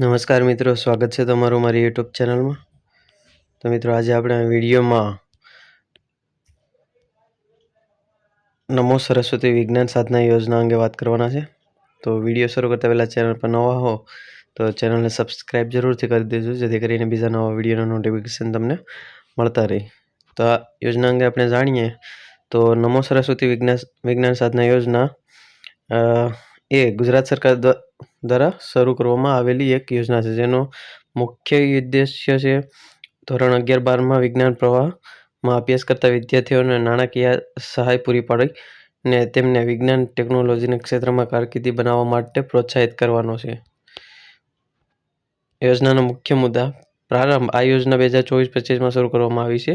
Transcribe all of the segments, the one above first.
નમસ્કાર મિત્રો, સ્વાગત છે તમારું મારી યુટ્યુબ ચેનલમાં. તો મિત્રો, આજે આપણે વિડીયોમાં નમો સરસ્વતી વિજ્ઞાન સાધના યોજના અંગે વાત કરવાના છે. તો વીડિયો શરૂ કરતા પહેલાં ચેનલ પર નવા હો, તો ચેનલને સબસ્ક્રાઈબ જરૂરથી કરી દેજો, જેથી કરીને બીજા નવા વિડીયોના નોટિફિકેશન તમને મળતા રહે. તો આ યોજના અંગે આપણે જાણીએ, તો નમો સરસ્વતી વિજ્ઞાન વિજ્ઞાન સાધના યોજના એ ગુજરાત સરકાર દ્વારા શરૂ કરવામાં આવેલી એક યોજના છે, જેનો મુખ્ય ઉદ્દેશ્ય છે ધોરણ અગિયાર બારમાં વિજ્ઞાન પ્રવાહમાં અભ્યાસ કરતા વિદ્યાર્થીઓને નાણાકીય સહાય પૂરી પાડી ને તેમને વિજ્ઞાન ટેકનોલોજીના ક્ષેત્રમાં કારકિર્દી બનાવવા માટે પ્રોત્સાહિત કરવાનો છે. યોજનાના મુખ્ય મુદ્દા પ્રારંભ આ યોજના બે હજાર ચોવીસ પચીસમાં શરૂ કરવામાં આવી છે.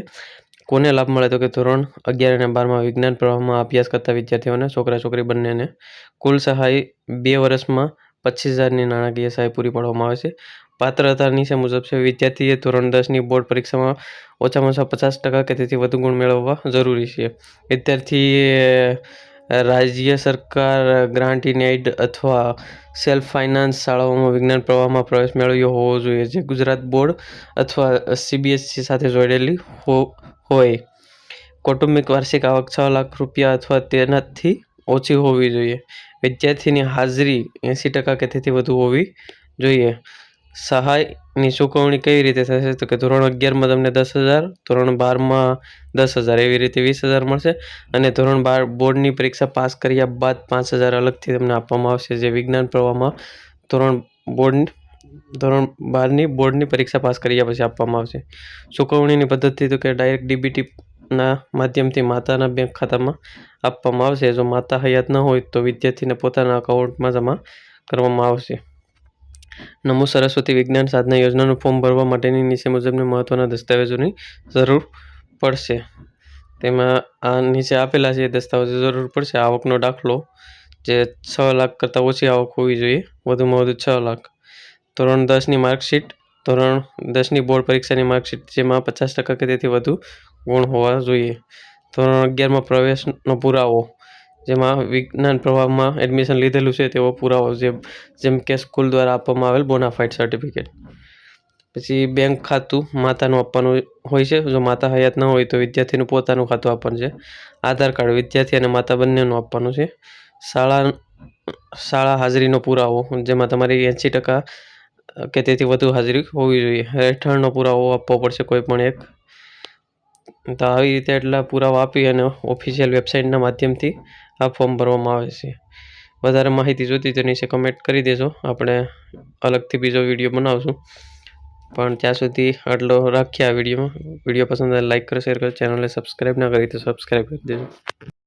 કોને લાભ મળે તો કે ધોરણ અગિયાર અને બારમાં વિજ્ઞાન પ્રવાહમાં અભ્યાસ કરતા વિદ્યાર્થીઓને છોકરા છોકરી બંનેને કુલ સહાય બે વર્ષમાં પચીસ હજારની નાણાકીય સહાય પૂરી પાડવામાં આવે છે. પાત્રતા નીચે મુજબ છે, વિદ્યાર્થીએ ધોરણ દસની બોર્ડ પરીક્ષામાં ઓછામાં ઓછા પચાસ ટકા કે તેથી વધુ ગુણ મેળવવા જરૂરી છે. વિદ્યાર્થીએ રાજ્ય સરકાર ગ્રાન્ટ ઇન એડ અથવા સેલ્ફ ફાઇનાન્સ શાળાઓમાં વિજ્ઞાન પ્રવાહમાં પ્રવેશ મેળવ્યો હોવો જોઈએ, જે ગુજરાત બોર્ડ અથવા સીબીએસસી સાથે જોડેલી હોય. કૌટુંબિક વાર્ષિક આવક છ લાખ રૂપિયા અથવા તેનાથી ઓછી હોવી જોઈએ. વિદ્યાર્થીની હાજરી એંસી ટકા કે તેથી વધુ હોવી જોઈએ. સહાયની ચૂકવણી કઈ રીતે થશે? તો કે ધોરણ અગિયારમાં તમને દસ હજાર, ધોરણ બારમાં દસ હજાર, એવી રીતે વીસ હજાર મળશે અને ધોરણ બાર બોર્ડની પરીક્ષા પાસ કર્યા બાદ પાંચ હજાર અલગથી તમને આપવામાં આવશે જે વિજ્ઞાન પ્રવાહમાં ધોરણ બોર્ડ, ધોરણ બારની બોર્ડની પરીક્ષા પાસ કર્યા પછી આપવામાં આવશે. ચૂકવણીની પદ્ધતિ તો કે ડાયરેક્ટ ડીબીટીના માધ્યમથી માતાના બેંક ખાતામાં આપવામાં આવશે. જો માતા હયાત ન હોય તો વિદ્યાર્થીને પોતાના અકાઉન્ટમાં જમા કરવામાં આવશે. નમો સરસ્વતી વિજ્ઞાન સાધના યોજનાનું ફોર્મ ભરવા માટેની નીચે મુજબની મહત્ત્વના દસ્તાવેજોની જરૂર પડશે. તેમાં આ નીચે આપેલા છે દસ્તાવેજો જરૂર પડશે. આવકનો દાખલો જે છ લાખ કરતાં ઓછી આવક હોવી જોઈએ. વધુમાં વધુ છ લાખ. ધોરણ દસની માર્કશીટ ધોરણ દસની બોર્ડ પરીક્ષાની માર્કશીટ, જેમાં પચાસ ટકા કે તેથી વધુ ગુણ હોવા જોઈએ. ધોરણ અગિયારમાં પ્રવેશનો પુરાવો, જેમાં વિજ્ઞાન પ્રવાહમાં એડમિશન લીધેલું છે તેવો પુરાવો જેમ જેમ કે સ્કૂલ દ્વારા આપવામાં આવેલ બોનાફાઇડ સર્ટિફિકેટ. પછી બેંક ખાતું માતાનું આપવાનું હોય છે. જો માતા હયાત ન હોય તો વિદ્યાર્થીનું પોતાનું ખાતું આપવાનું છે. આધાર કાર્ડ, વિદ્યાર્થી અને માતા બંનેનું આપવાનું છે. શાળા શાળા હાજરીનો પુરાવો, જેમાં તમારી એંસી ટકા કે તેથી વધુ હાજરી હોવી જોઈએ. રહેઠાણનો પુરાવો આપવો પડશે કોઈ પણ એક. તો આવી રીતે એટલા પુરાવા આપી અને ઓફિશિયલ વેબસાઇટના માધ્યમથી આ ફોર્મ ભરવામાં આવે છે. વધારે માહિતી જોતી તો નીચે કમેન્ટ કરી દેજો. આપણે અલગથી બીજો વીડિયો બનાવશું. પણ ત્યાં સુધી આટલો રાખીએ આ વિડીયોમાં વીડિયો પસંદ આવે લાઇક કરો શેર કરો ચેનલને સબસ્ક્રાઈબ ના કરી તો સબસ્ક્રાઈબ કરી દેજો.